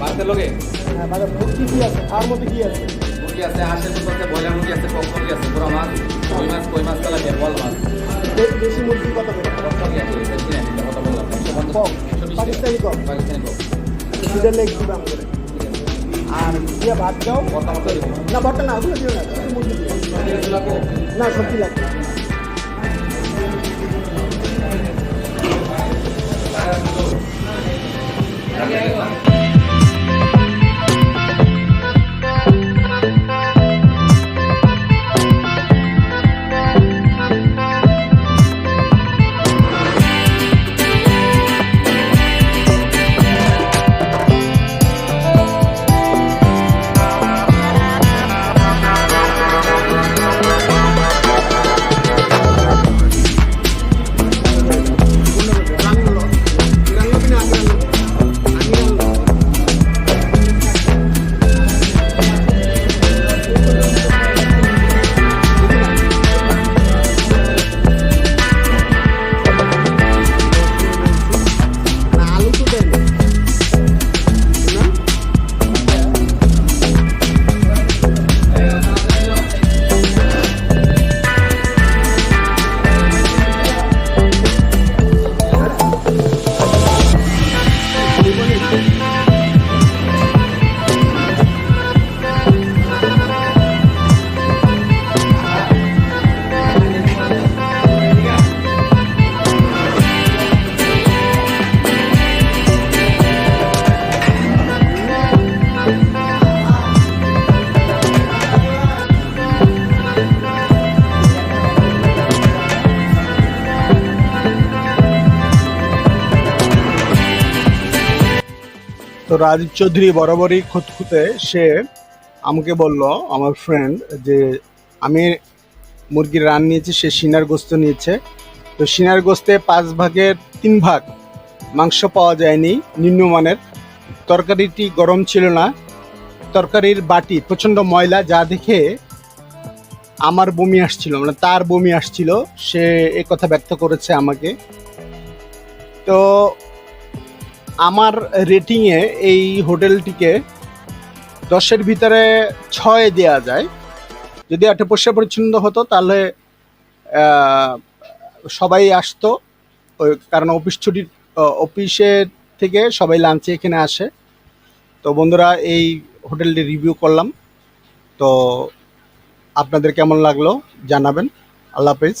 বাড়িতে লোকে আর মধ্যে কি আছে? মুরগি আছে হাঁসের মতো আছে ব্রয়লার মুরগি আছে পক মুরগি আছে বড় মাছ কই মাছ কই মাছ তালা কে বল মাছ। দেশি মুরগি কত করে পক মুরগি আছে দেশি না এটা কথা বললাম। পক পাকিস্তানি পক পাকিস্তানি পক সিজন লেগ কি দাম ভাত না না ওগুলো লাগবে। তো রাজীব চৌধুরী বরাবরই খুঁতখুঁতে সে আমাকে বলল, আমার ফ্রেন্ড যে আমি মুরগির রান নিয়েছি, সে সিনার গোস্ত নিয়েছে। তো সিনার গোস্তে পাঁচ ভাগের তিন ভাগ মাংস পাওয়া যায়নি, নিম্নমানের। তরকারিটি গরম ছিল না। তরকারির বাটি, প্রচণ্ড ময়লা, যা দেখে আমার বমি আসছিল মানে তার বমি আসছিল। সে এ কথা ব্যক্ত করেছে আমাকে। তো আমার রেটিংয়ে এই হোটেলটিকে দশের ভিতরে ছয় দেওয়া যায়। যদি একটা পরিষ্কার পরিচ্ছন্ন হতো, তাহলে সবাই আসতো। ওই কারণ অফিস ছুটির অফিসের থেকে সবাই লাঞ্চে এখানে আসে। তো বন্ধুরা, এই হোটেলটি রিভিউ করলাম। তো আপনাদের কেমন লাগল জানাবেন। আল্লাহ হাফেজ।